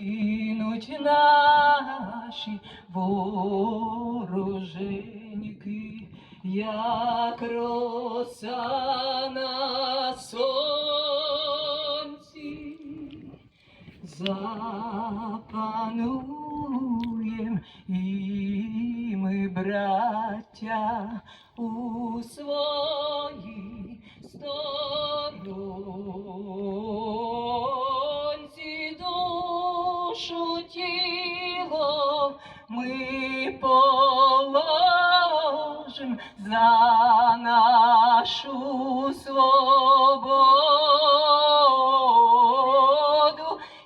Гинуть наші вороженьки, як роса на сонці, запануєм і ми, браття, у своїй ми положим за нашу свободу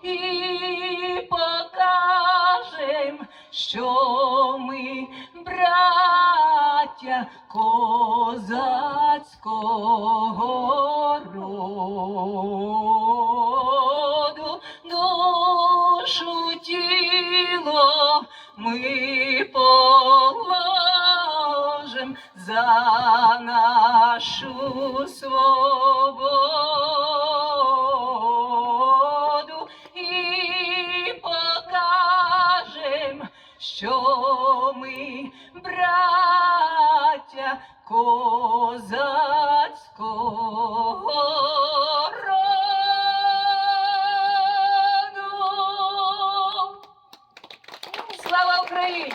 і покажем, що ми браття козацького роду, ми положим за нашу свободу і покажем, що ми браття козацького Слава Україні!